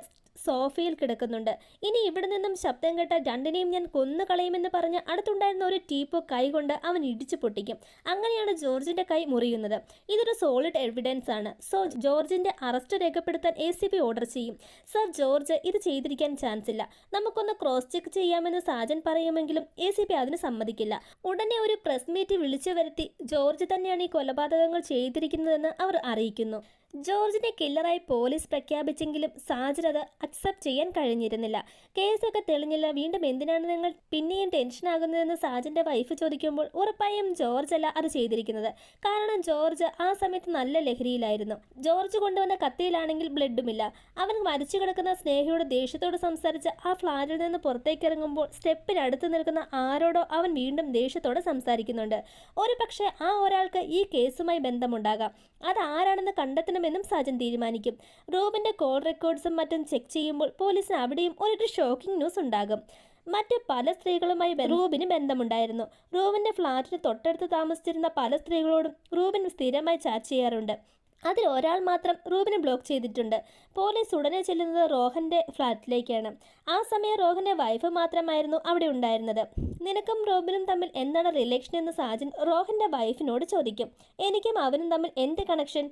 സോഫയിൽ കിടക്കുന്നുണ്ട്. ഇനി ഇവിടെ നിന്നും ശബ്ദം കേട്ട രണ്ടിനെയും ഞാൻ കൊന്നു കളയുമെന്ന് പറഞ്ഞ് അടുത്തുണ്ടായിരുന്ന ഒരു ടീപ്പോ കൈ കൊണ്ട് അവൻ ഇടിച്ചു പൊട്ടിക്കും. അങ്ങനെയാണ് ജോർജിന്റെ കൈ മുറിയുന്നത്. ഇതൊരു സോളിഡ് എവിഡൻസ് ആണ്. സോ ജോർജിന്റെ അറസ്റ്റ് രേഖപ്പെടുത്താൻ എ സി ബി ഓർഡർ ചെയ്യും. സർ ജോർജ് ഇത് ചെയ്തിരിക്കാൻ ചാൻസ് ഇല്ല. നമുക്കൊന്ന് ക്രോസ് ചെക്ക് ചെയ്യാമെന്ന് സാജൻ പറയുമെങ്കിലും എ സി പി അതിന് സമ്മതിക്കില്ല. ഉടനെ ഒരു പ്രസ് മീറ്റ് വിളിച്ചു വരുത്തി ജോർജ് തന്നെയാണ് ഈ കൊലപാതകങ്ങൾ ചെയ്തിരിക്കുന്നതെന്ന് അവർ അറിയിക്കുന്നു. ജോർജിനെ കില്ലറായി പോലീസ് പ്രഖ്യാപിച്ചെങ്കിലും സാജൻ അത് അക്സെപ്റ്റ് ചെയ്യാൻ കഴിഞ്ഞിരുന്നില്ല. കേസൊക്കെ തെളിഞ്ഞില്ല. വീണ്ടും എന്തിനാണ് നിങ്ങൾ പിന്നെയും ടെൻഷനാകുന്നതെന്ന് സാജന്റെ വൈഫ് ചോദിക്കുമ്പോൾ ഉറപ്പായും ജോർജ് അല്ല അത് ചെയ്തിരിക്കുന്നത്. കാരണം ജോർജ് ആ സമയത്ത് നല്ല ലഹരിയിലായിരുന്നു. ജോർജ് കൊണ്ടുവന്ന കത്തിയിലാണെങ്കിൽ ബ്ലഡുമില്ല അവൻ മരിച്ചു കിടക്കുന്ന സ്നേഹയോട് ദേഷ്യത്തോട് സംസാരിച്ച് ആ ഫ്ലാറ്റിൽ നിന്ന് പുറത്തേക്ക് ഇറങ്ങുമ്പോൾ സ്റ്റെപ്പിനടുത്ത് നിൽക്കുന്ന ആരോടോ അവൻ വീണ്ടും ദേഷ്യത്തോടെ സംസാരിക്കുന്നുണ്ട്. ഒരു ആ ഒരാൾക്ക് ഈ കേസുമായി ബന്ധമുണ്ടാകാം. അത് ആരാണെന്ന് കണ്ടെത്തണമെന്നും സാജൻ തീരുമാനിക്കും. റോബിന്റെ കോൾ റെക്കോർഡ്സും മറ്റും ചെക്ക് ചെയ്യുമ്പോൾ പോലീസിന് അവിടെയും ഒരു ഷോക്കിംഗ് ന്യൂസ് ഉണ്ടാകും. മറ്റ് പല സ്ത്രീകളുമായി റൂബിന് ബന്ധമുണ്ടായിരുന്നു. റൂബിന്റെ ഫ്ലാറ്റിന് തൊട്ടടുത്ത് താമസിച്ചിരുന്ന പല സ്ത്രീകളോടും റൂബിൻ സ്ഥിരമായി ചാറ്റ് ചെയ്യാറുണ്ട്. അതിൽ ഒരാൾ മാത്രം റൂബിനെ ബ്ലോക്ക് ചെയ്തിട്ടുണ്ട്. പോലീസ് ഉടനെ ചെല്ലുന്നത് റോഹന്റെ ഫ്ലാറ്റിലേക്കാണ്. ആ സമയം റോഹന്റെ വൈഫ് മാത്രമായിരുന്നു അവിടെ ഉണ്ടായിരുന്നത്. നിനക്കും റോബിനും തമ്മിൽ എന്താണ് റിലേഷൻ എന്ന് സാജൻ റോഹന്റെ വൈഫിനോട് ചോദിക്കും. എനിക്കും അവനും തമ്മിൽ എന്ത് കണക്ഷൻ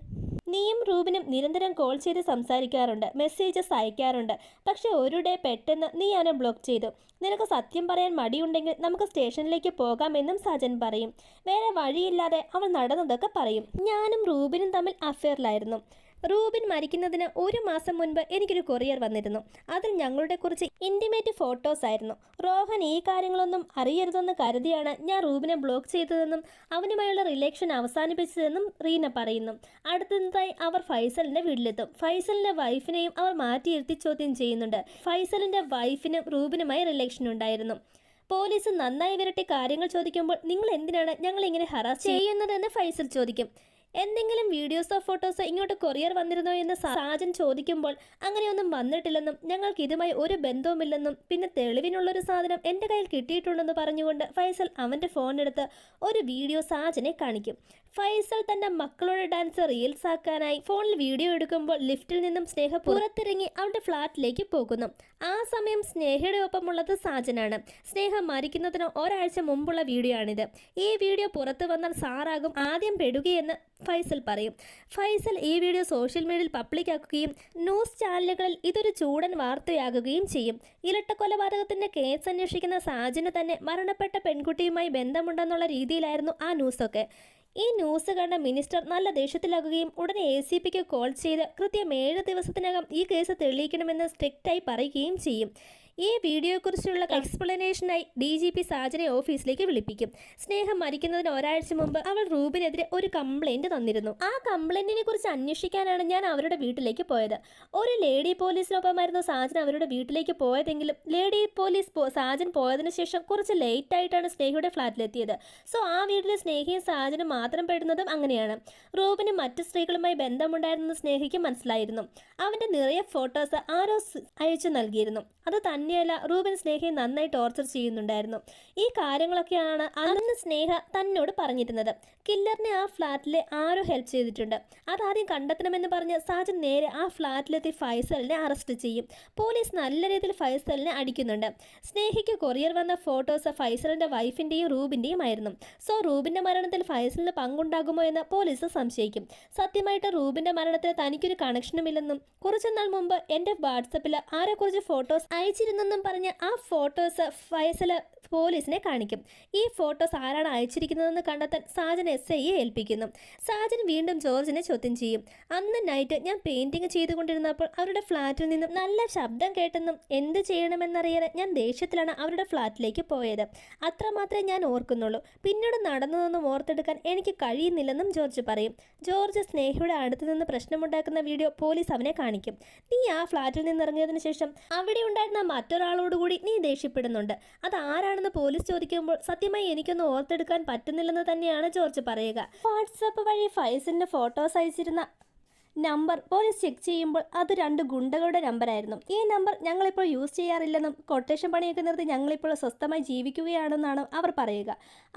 നീയും റൂബിനും നിരന്തരം കോൾ ചെയ്ത് സംസാരിക്കാറുണ്ട്. മെസ്സേജസ് അയക്കാറുണ്ട്. പക്ഷെ ഒരു ഡേ പെട്ടെന്ന് നീ അവനെ ബ്ലോക്ക് ചെയ്തു. നിനക്ക് സത്യം പറയാൻ മടിയുണ്ടെങ്കിൽ നമുക്ക് സ്റ്റേഷനിലേക്ക് പോകാമെന്നും സജൻ പറയും. വേറെ വഴിയില്ലാതെ അവൾ നടന്നതൊക്കെ പറയും. ഞാനും റൂബിനും തമ്മിൽ അഫെയറിലായിരുന്നു റൂബിൻ മരിക്കുന്നതിന് ഒരു മാസം മുൻപ് എനിക്കൊരു കൊറിയർ വന്നിരുന്നു. അതിൽ ഞങ്ങളുടെ കുറിച്ച് ഇന്റിമേറ്റ് ഫോട്ടോസ് ആയിരുന്നു. റോഹൻ ഈ കാര്യങ്ങളൊന്നും അറിയരുതെന്ന് കരുതിയാണ് ഞാൻ റൂബിനെ ബ്ലോക്ക് ചെയ്തതെന്നും അവനുമായുള്ള റിലേഷൻ അവസാനിപ്പിച്ചതെന്നും റീന പറയുന്നു. അടുത്തതായി അവർ ഫൈസലിന്റെ വീട്ടിലെത്തും. ഫൈസലിന്റെ വൈഫിനെയും അവർ മാറ്റിയിരുത്തി ചോദ്യം ചെയ്യുന്നുണ്ട്. ഫൈസലിന്റെ വൈഫിനും റൂബിനുമായി റിലേഷൻ ഉണ്ടായിരുന്നു. പോലീസ് നന്നായി വരട്ടെ കാര്യങ്ങൾ ചോദിക്കുമ്പോൾ നിങ്ങൾ എന്തിനാണ് ഞങ്ങൾ ഇങ്ങനെ ഹറാസ് ചെയ്യുന്നതെന്ന് ഫൈസൽ ചോദിക്കും. എന്തെങ്കിലും വീഡിയോസോ ഫോട്ടോസോ ഇങ്ങോട്ട് കൊറിയർ വന്നിരുന്നോ എന്ന് സാജൻ ചോദിക്കുമ്പോൾ അങ്ങനെയൊന്നും വന്നിട്ടില്ലെന്നും ഞങ്ങൾക്ക് ഇതുമായി ഒരു ബന്ധവുമില്ലെന്നും പിന്നെ തെളിവിനുള്ളൊരു സാധനം എന്റെ കയ്യിൽ കിട്ടിയിട്ടുണ്ടെന്ന് പറഞ്ഞുകൊണ്ട് ഫൈസൽ അവന്റെ ഫോണെടുത്ത് ഒരു വീഡിയോ സാജനെ കാണിക്കും. ഫൈസൽ തന്റെ മക്കളുടെ ഡാൻസ് റീൽസ് ആക്കാനായി ഫോണിൽ വീഡിയോ എടുക്കുമ്പോൾ ലിഫ്റ്റിൽ നിന്നും സ്നേഹ പുറത്തിറങ്ങി അവളുടെ ഫ്ലാറ്റിലേക്ക് പോകുന്നു. ആ സമയം സ്നേഹയുടെ ഒപ്പമുള്ളത് സാജനാണ്. സ്നേഹ മരിക്കുന്നതിന് ഒരാഴ്ച മുമ്പുള്ള വീഡിയോ ആണിത് ഈ വീഡിയോ പുറത്തു വന്നാൽ സാറാകും ആദ്യം പെടുകയെന്ന് ഫൈസൽ പറയും. ഫൈസൽ ഈ വീഡിയോ സോഷ്യൽ മീഡിയയിൽ പബ്ലിക്കാക്കുകയും ന്യൂസ് ചാനലുകളിൽ ഇതൊരു ചൂടൻ വാർത്തയാകുകയും ചെയ്യും. ഇരട്ട കൊലപാതകത്തിന്റെ കേസ് അന്വേഷിക്കുന്ന സാജന് തന്നെ മരണപ്പെട്ട പെൺകുട്ടിയുമായി ബന്ധമുണ്ടെന്നുള്ള രീതിയിലായിരുന്നു ആ ന്യൂസൊക്കെ ഈ ന്യൂസ് കണ്ട മിനിസ്റ്റർ നല്ല ദേഷ്യത്തിലാകുകയും ഉടനെ എ സി പിക്ക് കോൾ ചെയ്ത് കൃത്യം ഏഴ് ദിവസത്തിനകം ഈ കേസ് തെളിയിക്കണമെന്ന് സ്ട്രിക്റ്റായി പറയുകയും ചെയ്യും. ഈ വീഡിയോയെക്കുറിച്ചുള്ള എക്സ്പ്ലനേഷനായി ഡി ജി പി സാജനെ ഓഫീസിലേക്ക് വിളിപ്പിക്കും. സ്നേഹം മരിക്കുന്നതിന് ഒരാഴ്ച മുമ്പ് അവൾ റൂബിനെതിരെ ഒരു കംപ്ലൈന്റ് തന്നിരുന്നു. ആ കംപ്ലൈന്റിനെ കുറിച്ച് അന്വേഷിക്കാനാണ് ഞാൻ അവരുടെ വീട്ടിലേക്ക് പോയത്. ഒരു ലേഡി പോലീസിനൊപ്പമായിരുന്നു സാജൻ അവരുടെ വീട്ടിലേക്ക് പോയതെങ്കിലും ലേഡി പോലീസ് സാജൻ പോയതിന് ശേഷം കുറച്ച് ലേറ്റ് ആയിട്ടാണ് സ്നേഹയുടെ ഫ്ലാറ്റിലെത്തിയത്. സോ ആ വീട്ടിലെ സ്നേഹയും സാജനും മാത്രം പെടുന്നതും അങ്ങനെയാണ്. റൂബിന് മറ്റു സ്ത്രീകളുമായി ബന്ധമുണ്ടായിരുന്നെന്ന് സ്നേഹിക്ക് മനസ്സിലായിരുന്നു. അവന്റെ നിറയെ ഫോട്ടോസ് ആരോ അയച്ചു നൽകിയിരുന്നു. അത് തന്നെയല്ല റൂബൻ സ്നേഹയെ നന്നായി ടോർച്ചർ ചെയ്യുന്നുണ്ടായിരുന്നു. ഈ കാര്യങ്ങളൊക്കെയാണ് അന്ന് സ്നേഹ തന്നോട് പറഞ്ഞിരുന്നത്. കില്ലറിനെ ആ ഫ്ലാറ്റിലെ ആരോ ഹെൽപ്പ് ചെയ്തിട്ടുണ്ട്. അതാദ്യം കണ്ടെത്തണമെന്ന് പറഞ്ഞ് സാജൻ നേരെ ആ ഫ്ലാറ്റിലെത്തി ഫൈസലിനെ അറസ്റ്റ് ചെയ്യും. പോലീസ് നല്ല രീതിയിൽ ഫൈസലിനെ അടിക്കുന്നുണ്ട്. സ്നേഹയ്ക്ക് കൊറിയർ വന്ന ഫോട്ടോസ് ഫൈസലിന്റെ വൈഫിന്റെയും റൂബിന്റെയും ആയിരുന്നു. സോ റൂബിന്റെ മരണത്തിൽ ഫൈസലിന് പങ്കുണ്ടാകുമോ എന്ന് പോലീസ് സംശയിക്കും. സത്യമായിട്ട് റൂബിന്റെ മരണത്തിന് തനിക്കൊരു കണക്ഷനുമില്ലെന്നും കുറച്ചുനാൾ മുമ്പ് എന്റെ വാട്സപ്പിൽ ആരെക്കുറിച്ച് ഫോട്ടോസ് അയച്ചിരുന്നെന്നും പറഞ്ഞ് ആ ഫോട്ടോസ് ഫയസൽ പോലീസിനെ കാണിക്കും. ഈ ഫോട്ടോസ് ആരാണ് അയച്ചിരിക്കുന്നതെന്ന് കണ്ടെത്താൻ സാജൻ എസ് ഐയെ ഏൽപ്പിക്കുന്നു. സാജൻ വീണ്ടും ജോർജിനെ ചോദ്യം ചെയ്യും. അന്ന് നൈറ്റ് ഞാൻ പെയിന്റിംഗ് ചെയ്തുകൊണ്ടിരുന്നപ്പോൾ അവരുടെ ഫ്ലാറ്റിൽ നിന്നും നല്ല ശബ്ദം കേട്ടെന്നും എന്ത് ചെയ്യണമെന്നറിയാതെ ഞാൻ ദേഷ്യത്തിലാണ് അവരുടെ ഫ്ലാറ്റിലേക്ക് പോയത്. അത്രമാത്രമേ ഞാൻ ഓർക്കുന്നുള്ളൂ. പിന്നീട് നടന്നതൊന്നും ഓർത്തെടുക്കാൻ എനിക്ക് കഴിയുന്നില്ലെന്നും ജോർജ് പറയും. ജോർജ് സ്നേഹയുടെ അടുത്ത് നിന്ന് പ്രശ്നമുണ്ടാക്കുന്ന വീഡിയോ പോലീസ് അവനെ കാണിക്കും. നീ ആ ഫ്ലാറ്റിൽ നിന്ന് ഇറങ്ങിയതിനു ശേഷം അവിടെ ഉണ്ടായിരുന്ന മറ്റൊരാളോടുകൂടി നീ ദേഷ്യപ്പെടുന്നുണ്ട്. അത് ആരാണെന്ന് പോലീസ് ചോദിക്കുമ്പോൾ സത്യമായി എനിക്കൊന്നും ഓർത്തെടുക്കാൻ പറ്റുന്നില്ലെന്ന് തന്നെയാണ് ജോർജ് പറയുക. വാട്സപ്പ് വഴി ഫൈസിന്റെ ഫോട്ടോസ് അയച്ചിരുന്ന നമ്പർ. പോലീസ് ചെക്ക് ചെയ്യുമ്പോൾ അത് രണ്ട് ഗുണ്ടകളുടെ നമ്പറായിരുന്നു ഈ നമ്പർ ഞങ്ങളിപ്പോൾ യൂസ് ചെയ്യാറില്ലെന്നും കൊട്ടേഷൻ പണിയൊക്കെ നിർത്തി ഞങ്ങളിപ്പോൾ സ്വസ്ഥമായി ജീവിക്കുകയാണെന്നാണ് അവർ പറയുക.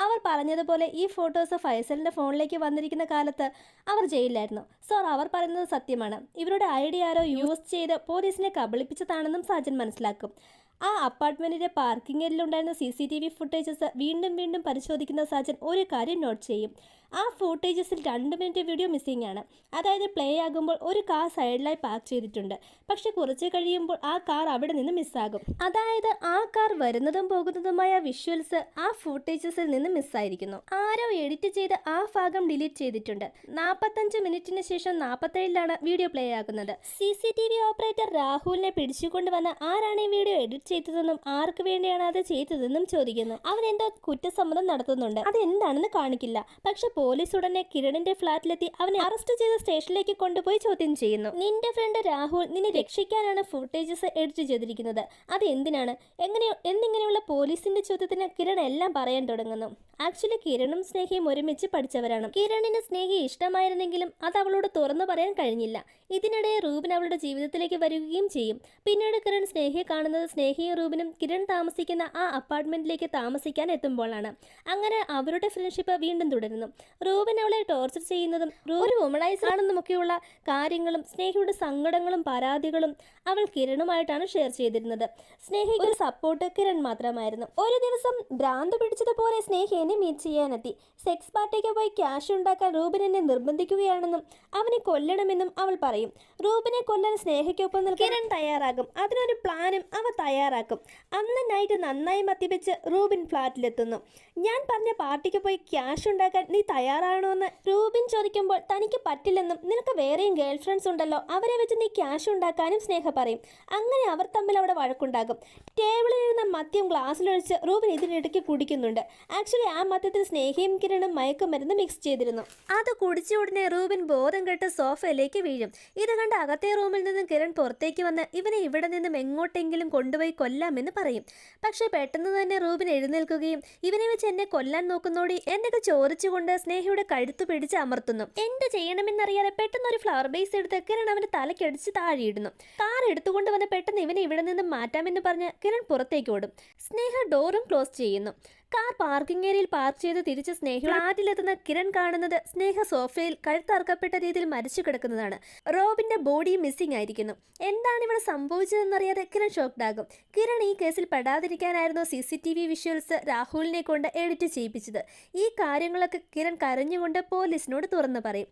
അവർ പറഞ്ഞതുപോലെ ഈ ഫോട്ടോസ് ഫൈസലിന്റെ ഫോണിലേക്ക് വന്നിരിക്കുന്ന കാലത്ത് അവർ ജയിലിലായിരുന്നു. സോർ അവർ പറയുന്നത് സത്യമാണ്. ഇവരുടെ ഐഡിയ ആരോ യൂസ് ചെയ്ത് പോലീസിനെ കബളിപ്പിച്ചതാണെന്നും സാജൻ മനസ്സിലാക്കും. ആ അപ്പാർട്ട്മെന്റിന്റെ parking ഏരിയയിലുണ്ടായിരുന്ന C C T V footages വീണ്ടും വീണ്ടും പരിശോധിക്കുന്ന സാജൻ ഒരു കാര്യം നോട്ട് ചെയ്യും. ആ ഫോട്ടേജസിൽ രണ്ട് മിനിറ്റ് വീഡിയോ മിസ്സിംഗ് ആണ്. അതായത് പ്ലേ ആകുമ്പോൾ ഒരു കാർ സൈഡിലായി പാർക്ക് ചെയ്തിട്ടുണ്ട്. പക്ഷെ കുറച്ച് കഴിയുമ്പോൾ ആ കാർ അവിടെ നിന്ന് മിസ്സാകും അതായത് ആ കാർ വരുന്നതും പോകുന്നതുമായ വിഷ്വൽസ് ആ ഫുട്ടേജസിൽ നിന്ന് മിസ്സായിരിക്കുന്നു ആരോ എഡിറ്റ് ചെയ്ത് ആ ഭാഗം ഡിലീറ്റ് ചെയ്തിട്ടുണ്ട്. നാൽപ്പത്തഞ്ച് മിനിറ്റിന് ശേഷം നാൽപ്പത്തേഴിലാണ് വീഡിയോ പ്ലേ ആകുന്നത്. C C T V operator രാഹുലിനെ പിടിച്ചുകൊണ്ടുവന്ന ആരാണ് ഈ വീഡിയോ എഡിറ്റ് ചെയ്തതെന്നും ആർക്ക് വേണ്ടിയാണ് അത് ചെയ്തതെന്നും ചോദിക്കുന്നു. അവൻ എന്തോ കുറ്റസമ്മതം നടത്തുന്നുണ്ട്. അത് എന്താണെന്ന് കാണിക്കില്ല. പക്ഷെ പോലീസ് ഉടനെ കിരണിന്റെ ഫ്ളാറ്റിലെത്തി അവനെ അറസ്റ്റ് ചെയ്ത് സ്റ്റേഷനിലേക്ക് കൊണ്ടുപോയി ചോദ്യം ചെയ്യുന്നു. നിന്റെ ഫ്രണ്ട് രാഹുൽ നിന്നെ രക്ഷിക്കാനാണ് ഫുട്ടേജസ് എഡിറ്റ് ചെയ്തിരിക്കുന്നത്. അത് എന്തിനാണ് എങ്ങനെ എന്നിങ്ങനെയുള്ള പോലീസിന്റെ ചോദ്യത്തിന് കിരൺ എല്ലാം പറയാൻ തുടങ്ങുന്നു. ആക്ച്വലി കിരണും സ്നേഹയും ഒരുമിച്ച് പഠിച്ചവരാണ്. കിരണിന് സ്നേഹി ഇഷ്ടമായിരുന്നെങ്കിലും അത് അവളോട് തുറന്നു പറയാൻ കഴിഞ്ഞില്ല. ഇതിനിടെ റൂബിൻ അവളുടെ ജീവിതത്തിലേക്ക് വരികയും ചെയ്യും. പിന്നീട് കിരൺ സ്നേഹിയെ കാണുന്നത് സ്നേഹിയും റൂബിനും കിരൺ താമസിക്കുന്ന ആ അപ്പാർട്ട്മെന്റിലേക്ക് താമസിക്കാൻ എത്തുമ്പോഴാണ്. അങ്ങനെ അവരുടെ ഫ്രണ്ട്ഷിപ്പ് വീണ്ടും തുടരുന്നു. റൂബിൻ അവളെ ടോർച്ചർ ചെയ്യുന്നതും ഒരു വുമണൈസർ ആണെന്നുമൊക്കെയുള്ള കാര്യങ്ങളും സ്നേഹിയുടെ സങ്കടങ്ങളും പരാതികളും അവൾ കിരണുമായിട്ടാണ് ഷെയർ ചെയ്തിരുന്നത്. സ്നേഹിക്ക് ഒരു സപ്പോർട്ട് കിരൺ മാത്രമായിരുന്നു. ഒരു ദിവസം ഭ്രാന്ത് പിടിച്ചതുപോലെ സ്നേഹി എന്നെ മീറ്റ് ചെയ്യാനെത്തി. സെക്സ് പാർട്ടിക്ക് പോയി ക്യാഷ് ഉണ്ടാക്കാൻ റൂബിൻ എന്നെ നിർബന്ധിക്കുകയാണെന്നും അവനെ കൊല്ലണമെന്നും അവൾ പറയും. റൂബിനെ കൊല്ലാൻ സ്നേഹയ്ക്കൊപ്പം നിൽക്കാൻ തയ്യാറാകും. അതിനൊരു പ്ലാനും അവ തയ്യാറാക്കും. അന്ന് നൈറ്റ് നന്നായി മദ്യപിച്ച് റൂബിൻ ഫ്ലാറ്റിലെത്തുന്നു. ഞാൻ പറഞ്ഞ പാർട്ടിക്ക് പോയി ക്യാഷ് ഉണ്ടാക്കാൻ നീ തയ്യാറാണോ എന്ന് റൂബിൻ ചോദിക്കുമ്പോൾ തനിക്ക് പറ്റില്ലെന്നും നിനക്ക് വേറെയും ഗേൾ ഫ്രണ്ട്സ് ഉണ്ടല്ലോ അവരെ വെച്ച് നീ ക്യാഷ് ഉണ്ടാക്കാനും സ്നേഹ പറയും. അങ്ങനെ അവർ തമ്മിൽ അവിടെ വഴക്കുണ്ടാകും. ടേബിളിൽ ഇരുന്ന മദ്യം ഗ്ലാസ്സിലൊഴിച്ച് റൂബിൻ ഇതിനിടയ്ക്ക് കുടിക്കുന്നുണ്ട്. ആക്ച്വലി ആ മദ്യത്തിൽ സ്നേഹയും കിരണും മയക്കുമരുന്ന് മിക്സ് ചെയ്തിരുന്നു. അത് കുടിച്ച ഉടനെ റൂബിൻ ബോധം കെട്ട് സോഫയിലേക്ക് വീഴും. ഇത് കണ്ട് അകത്തെ റൂമിൽ നിന്നും കിരൺ പുറത്തേക്ക് വന്ന് ഇവനെ ഇവിടെ നിന്നും എങ്ങോട്ടെങ്കിലും കൊണ്ടുപോയി കൊല്ലാമെന്ന് പറയും. പക്ഷേ പെട്ടെന്ന് തന്നെ റൂബിൻ എഴുന്നേൽക്കുകയും ഇവനെ വെച്ച് എന്നെ കൊല്ലാൻ നോക്കുന്നോടി എന്നൊക്കെ ചോദിച്ചുകൊണ്ട് സ്നേഹയുടെ കഴുത്തു പിടിച്ച് അമർത്തുന്നു. എന്ത് ചെയ്യണമെന്നറിയാതെ പെട്ടെന്ന് ഒരു ഫ്ലവർ ബേസ് എടുത്ത് കിരൺ അവന്റെ തലക്കടിച്ച് താഴെയിടുന്നു. കാർ എടുത്തുകൊണ്ട് വന്ന് പെട്ടെന്ന് ഇവനെ ഇവിടെ നിന്നും മാറ്റാമെന്ന് പറഞ്ഞ് കിരൺ പുറത്തേക്ക് ഓടും. സ്നേഹ ഡോറും ക്ലോസ് ചെയ്യുന്നു. കാർ പാർക്കിംഗ് ഏരിയയിൽ പാർക്ക് ചെയ്ത് തിരിച്ച് സ്നേഹ ഫ്ലാറ്റിലെത്തുന്ന കിരൺ കാണുന്നത് സ്നേഹ സോഫയിൽ കഴുത്തറക്കപ്പെട്ട രീതിയിൽ മരിച്ചു കിടക്കുന്നതാണ്. റോബിന്റെ ബോഡി മിസ്സിംഗ് ആയിരിക്കുന്നു. എന്താണ് ഇവിടെ സംഭവിച്ചതെന്നറിയാതെ കിരൺ ഷോക്ക്ഡ് ആകും. കിരൺ ഈ കേസിൽ പെടാതിരിക്കാനായിരുന്നു C C T V visuals രാഹുലിനെ കൊണ്ട് എഡിറ്റ് ചെയ്യിപ്പിച്ചത്. ഈ കാര്യങ്ങളൊക്കെ കിരൺ കരഞ്ഞുകൊണ്ട് പോലീസിനോട് തുറന്നു പറയും.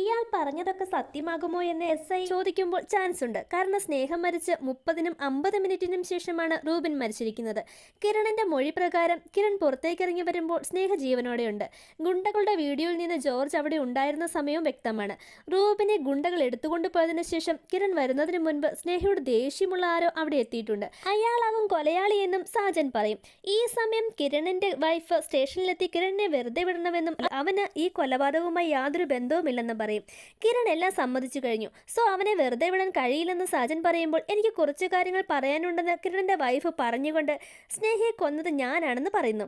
ഇയാൾ പറഞ്ഞതൊക്കെ സത്യമാകുമോ എന്ന് എസ് ഐ ചോദിക്കുമ്പോൾ ചാൻസ് ഉണ്ട്. കാരണം സ്നേഹം മരിച്ച് മുപ്പതിനും അമ്പത് മിനിറ്റിനും ശേഷമാണ് റൂബിൻ മരിച്ചിരിക്കുന്നത്. കിരണിന്റെ മൊഴി പ്രകാരം കിരൺ പുറത്തേക്കിറങ്ങി വരുമ്പോൾ സ്നേഹ ജീവനോടെയുണ്ട് ഗുണ്ടകളുടെ വീഡിയോയിൽ നിന്ന് ജോർജ് അവിടെ ഉണ്ടായിരുന്ന സമയവും വ്യക്തമാണ്. റൂബിനെ ഗുണ്ടകൾ എടുത്തുകൊണ്ട് പോയതിനു ശേഷം കിരൺ വരുന്നതിന് മുൻപ് സ്നേഹയോട് ദേഷ്യമുള്ള ആരോ അവിടെ എത്തിയിട്ടുണ്ട്. അയാളാവും കൊലയാളിയെന്നും സാജൻ പറയും. ഈ സമയം കിരണിന്റെ വൈഫ് സ്റ്റേഷനിലെത്തി കിരണിനെ വെറുതെ വിടണമെന്നും അവന് ഈ കൊലപാതകവുമായി യാതൊരു ബന്ധവുമില്ലെന്നും പറയും. കിരൺ എല്ലാം സമ്മതിച്ചു കഴിഞ്ഞു. സോ അവനെ വെറുതെ വിടാൻ കഴിയില്ലെന്ന് സാജൻ പറയുമ്പോൾ എനിക്ക് കുറച്ച് കാര്യങ്ങൾ പറയാനുണ്ടെന്ന് കിരണിന്റെ വൈഫ് പറഞ്ഞുകൊണ്ട് സ്നേഹയെ കൊന്നത് ഞാനാണെന്ന് പറയുന്നു.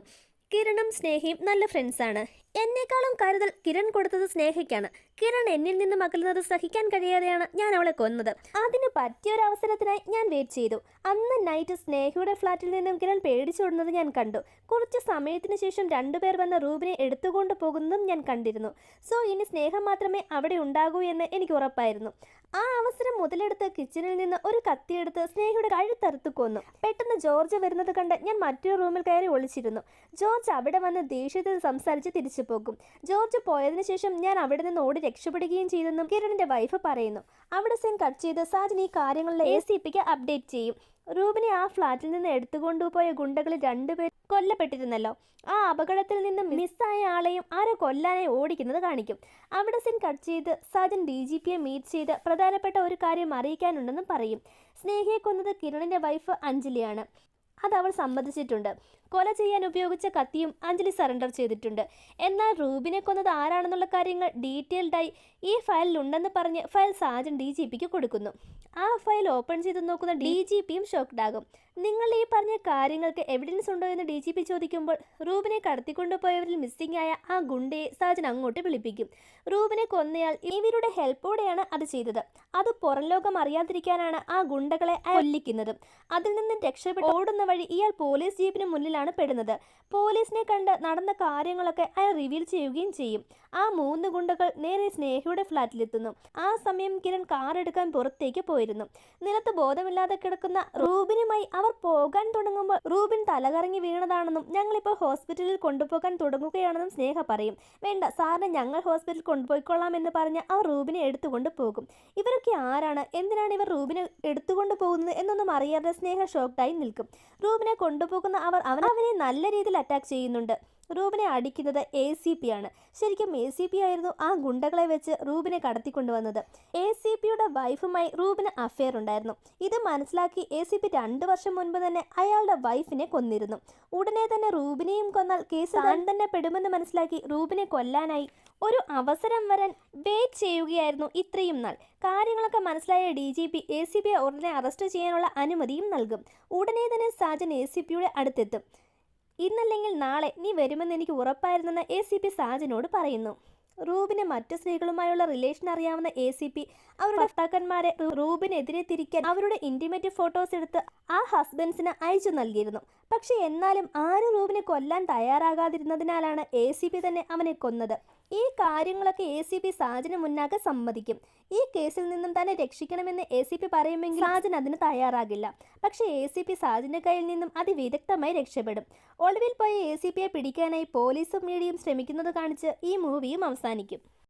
കിരണും സ്നേഹയും നല്ല ഫ്രണ്ട്സാണ് എന്നെക്കാളും കരുതൽ കിരൺ കൊടുത്തത് സ്നേഹയ്ക്കാണ്. കിരൺ എന്നിൽ നിന്നും അകലുന്നത് സഹിക്കാൻ കഴിയാതെയാണ് ഞാൻ അവളെ കൊന്നത്. അതിന് പറ്റിയൊരു അവസരത്തിനായി ഞാൻ വെയിറ്റ് ചെയ്തു. അന്ന് നൈറ്റ് സ്നേഹയുടെ ഫ്ലാറ്റിൽ നിന്നും കിരൺ പേടിച്ചോടുന്നത് ഞാൻ കണ്ടു. കുറച്ച് സമയത്തിന് ശേഷം രണ്ടുപേർ വന്ന റൂബിനെ എടുത്തുകൊണ്ട് പോകുന്നതും ഞാൻ കണ്ടിരുന്നു. സോ ഇനി സ്നേഹം മാത്രമേ അവിടെ ഉണ്ടാകൂ എന്ന് എനിക്ക് ഉറപ്പായിരുന്നു. ആ അവസരം മുതലെടുത്ത് കിച്ചണിൽ നിന്ന് ഒരു കത്തിയെടുത്ത് സ്നേഹയുടെ കഴുത്തറുത്ത് കൊന്നു. പെട്ടെന്ന് ജോർജ് വരുന്നത് കണ്ട് ഞാൻ മറ്റൊരു റൂമിൽ കയറി ഒളിച്ചിരുന്നു. ജോർജ് അവിടെ വന്ന് ദേഷ്യത്തിൽ സംസാരിച്ച് തിരിച്ചു പോകും. ജോർജ് പോയതിനു ശേഷം ഞാൻ അവിടെ നിന്ന് ഓടി രക്ഷപ്പെടുകയും ചെയ്തെന്നും കിരണിന്റെ വൈഫ് പറയുന്നു. അവിടെ സീൻ കട്ട് ചെയ്ത് സാജൻ ഈ കാര്യങ്ങളിൽ എ സി പിക്ക് അപ്ഡേറ്റ് ചെയ്യും. റൂബിനെ ആ ഫ്ലാറ്റിൽ നിന്ന് എടുത്തുകൊണ്ടുപോയ ഗുണ്ടകളിൽ രണ്ടുപേർ കൊല്ലപ്പെട്ടിരുന്നല്ലോ. ആ അപകടത്തിൽ നിന്ന് മിസ്സായ ആളെയും ആരോ കൊല്ലാനായി ഓടിക്കുന്നത് കാണിക്കും. അവിടെ സീൻ കട്ട് ചെയ്ത് സാജൻ ഡി ജി പിയെ മീറ്റ് ചെയ്ത് പ്രധാനപ്പെട്ട ഒരു കാര്യം അറിയിക്കാനുണ്ടെന്നും പറയും. സ്നേഹയെ കൊന്നത് കിരണിന്റെ വൈഫ് അഞ്ജലിയാണ്. അത് അവൾ സമ്മതിച്ചിട്ടുണ്ട്. കൊല ചെയ്യാൻ ഉപയോഗിച്ച കത്തിയും അഞ്ജലി സറണ്ടർ ചെയ്തിട്ടുണ്ട്. എന്നാൽ റൂബിനെ കൊന്നത് ആരാണെന്നുള്ള കാര്യങ്ങൾ ഡീറ്റെയിൽഡായി ഈ ഫയലിലുണ്ടെന്ന് പറഞ്ഞ് ഫയൽ സാജൻ ഡി ജി പിക്ക് കൊടുക്കുന്നു. ആ ഫയൽ ഓപ്പൺ ചെയ്ത് നോക്കുന്ന ഡി ജി പിയും ഷോക്ക്ഡ് ആകും. നിങ്ങൾ ഈ പറഞ്ഞ കാര്യങ്ങൾക്ക് എവിഡൻസ് ഉണ്ടോ എന്ന് ഡി ജി പി ചോദിക്കുമ്പോൾ റൂബിനെ കടത്തിക്കൊണ്ടുപോയവരിൽ മിസ്സിംഗ് ആയ ആ ഗുണ്ടയെ സാജൻ അങ്ങോട്ട് വിളിപ്പിക്കും. റൂബിനെ കൊന്നയാൾ ഇവരുടെ ഹെൽപ്പോടെയാണ് അത് ചെയ്തത്. അത് പുറം ലോകം അറിയാതിരിക്കാനാണ് ആ ഗുണ്ടകളെ കൊല്ലിക്കുന്നത്. അതിൽ നിന്ന് രക്ഷപ്പെട്ട് ഓടുന്ന വഴി ഇയാൾ പോലീസ് ജീപ്പിന് മുന്നിലാണ് പെടുന്നത്. പോലീസിനെ കണ്ട് നടന്ന കാര്യങ്ങളൊക്കെ അയാൾ റിവീൽ ചെയ്യുകയും ചെയ്യും. ആ മൂന്ന് ഗുണ്ടകൾ നേരെ സ്നേഹയുടെ ഫ്ലാറ്റിലെത്തുന്നു. ആ സമയം കിരൺ കാർ എടുക്കാൻ പുറത്തേക്ക് പോയിരുന്നു. നിലത്ത് ബോധമില്ലാതെ കിടക്കുന്ന റൂബിനുമായി അവർ പോകാൻ തുടങ്ങുമ്പോൾ റൂബിൻ തലകറങ്ങി വീണതാണെന്നും ഞങ്ങളിപ്പോൾ ഹോസ്പിറ്റലിൽ കൊണ്ടുപോകാൻ തുടങ്ങുകയാണെന്നും സ്നേഹ പറയും. വേണ്ട സാറിനെ ഞങ്ങൾ ഹോസ്പിറ്റലിൽ കൊണ്ടുപോയിക്കൊള്ളാം എന്ന് പറഞ്ഞ് അവർ റൂബിനെ എടുത്തുകൊണ്ട് പോകും. ഇവരൊക്കെ ആരാണ്? എന്തിനാണ് ഇവർ റൂബിനെ എടുത്തുകൊണ്ട് പോകുന്നത് എന്നൊന്നും അറിയാതെ സ്നേഹ ഷോക്ക്ഡായി നിൽക്കും. റൂബിനെ കൊണ്ടുപോകുന്ന അവർ അവൻ അവനെ നല്ല രീതിയിൽ അറ്റാക്ക് ചെയ്യുന്നുണ്ട്. റൂബിനെ അടിക്കുന്നത് എ സി പി ആണ്. ശരിക്കും എ സി പി ആയിരുന്നു ആ ഗുണ്ടകളെ വെച്ച് റൂബിനെ കടത്തിക്കൊണ്ടുവന്നത്. എ സി പിയുടെ വൈഫുമായി റൂബിന് അഫെയർ ഉണ്ടായിരുന്നു. ഇത് മനസ്സിലാക്കി എ സി പി രണ്ട് വർഷം മുൻപ് തന്നെ അയാളുടെ വൈഫിനെ കൊന്നിരുന്നു. ഉടനെ തന്നെ റൂബിനെയും കൊന്നാൽ കേസ് താൻ തന്നെ പെടുമെന്ന് മനസ്സിലാക്കി റൂബിനെ കൊല്ലാനായി ഒരു അവസരം വരാൻ വെയിറ്റ് ചെയ്യുകയായിരുന്നു ഇത്രയും നാൾ. കാര്യങ്ങളൊക്കെ മനസ്സിലായ D G P A C പിയെ ഉടനെ അറസ്റ്റ് ചെയ്യാനുള്ള അനുമതിയും നൽകും. ഉടനെ തന്നെ സാജൻ എ സി പിയുടെ അടുത്തെത്തും. ഇന്നല്ലെങ്കിൽ നാളെ നീ വരുമെന്ന് എനിക്ക് ഉറപ്പായിരുന്നെന്ന് എ സി പി സാജനോട് പറയുന്നു. റൂബിന് മറ്റു സ്ത്രീകളുമായുള്ള റിലേഷൻ അറിയാവുന്ന എ സി പി അവരുടെ ഭർത്താക്കന്മാരെ റൂബിനെതിരെ തിരിക്കാൻ അവരുടെ ഇന്റിമേറ്റ് ഫോട്ടോസ് എടുത്ത് ആ ഹസ്ബൻഡ്സിന് അയച്ചു നൽകിയിരുന്നു. പക്ഷെ എന്നാലും ആരും റൂബിനെ കൊല്ലാൻ തയ്യാറാകാതിരുന്നതിനാലാണ് എ സി പി തന്നെ അവനെ കൊന്നത്. ഈ കാര്യങ്ങളൊക്കെ എ സി പി സാജന് മുന്നാകെ സമ്മതിക്കും. ഈ കേസിൽ നിന്നും തന്നെ രക്ഷിക്കണമെന്ന് എ സി പി പറയുമെങ്കിൽ സാജൻ അതിന് തയ്യാറാകില്ല. പക്ഷേ എ സി പി സാജന്റെ കയ്യിൽ നിന്നും അതിവിദഗ്ധമായി രക്ഷപ്പെടും. ഒളിവിൽ പോയ എ സി പിയെ പിടിക്കാനായി പോലീസും മീഡിയയും ശ്രമിക്കുന്നത് കാണിച്ച് ഈ മൂവിയും അവസാനിക്കും.